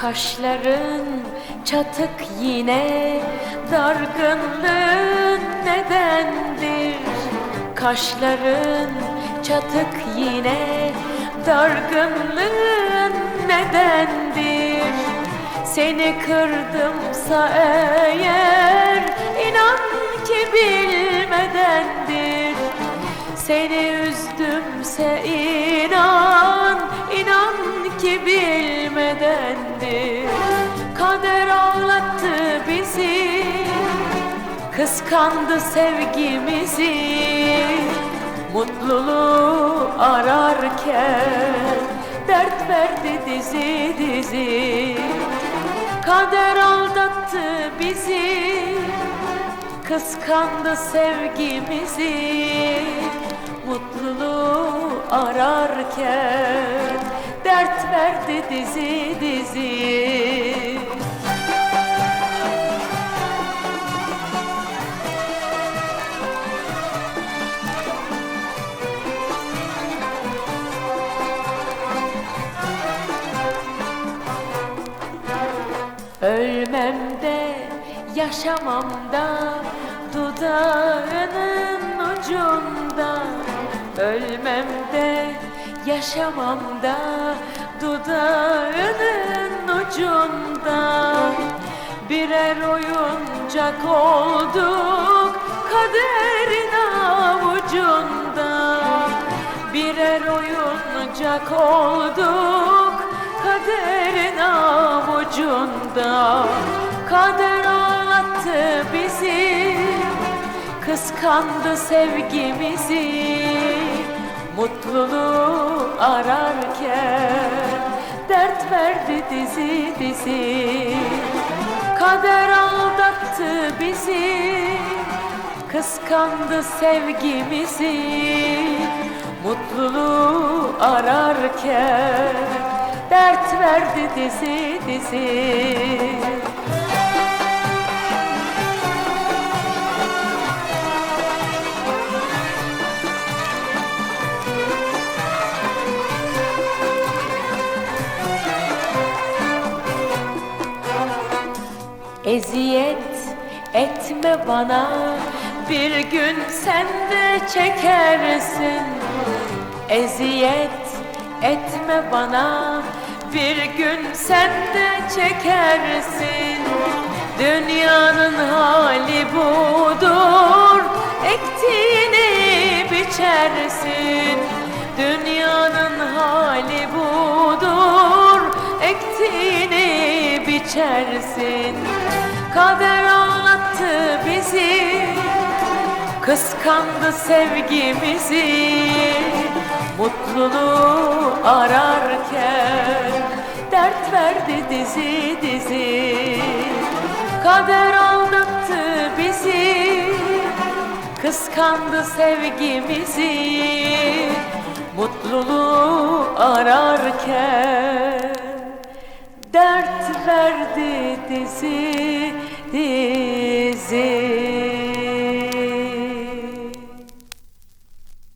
Kaşların çatık yine dargınlığın nedendir? Kaşların çatık yine dargınlığın nedendir? Seni kırdımsa eğer inan ki bilmedendir Seni üzdümse inan, inan ki bilmedendir Kader ağlattı bizi, kıskandı sevgimizi. Mutluluğu ararken dert verdi dizi dizi. Kader aldattı bizi Kıskandı sevgimizi Mutluluğu ararken Dert verdi dizi dizi. Ölmem de yaşamam da dudağının ucunda Ölmem de yaşamam da dudağının ucunda. Birer oyuncak olduk kaderin avucunda Birer oyuncak olduk kaderin avucunda Kader ağlattı bizi Kıskandı sevgimizi Mutluluğu ararken Dert verdi dizi dizi. Kader aldattı bizi Kıskandı sevgimizi. Mutluluğu ararken Dert verdi dizi dizi Eziyet etme bana. Bir gün sen de çekersin. Eziyet etme bana. Bir gün sen de çekersin. Dünyanın hali budur. Ektiğini biçersin. Dünyanın hali budur. Ektiğini biçersin. Kader ağlattı bizi Kıskandı sevgimizi. Mutluluğu ararken Dert verdi dizi dizi. Kader aldattı bizi Kıskandı sevgimizi. Mutluluğu ararken Dert verdi dizi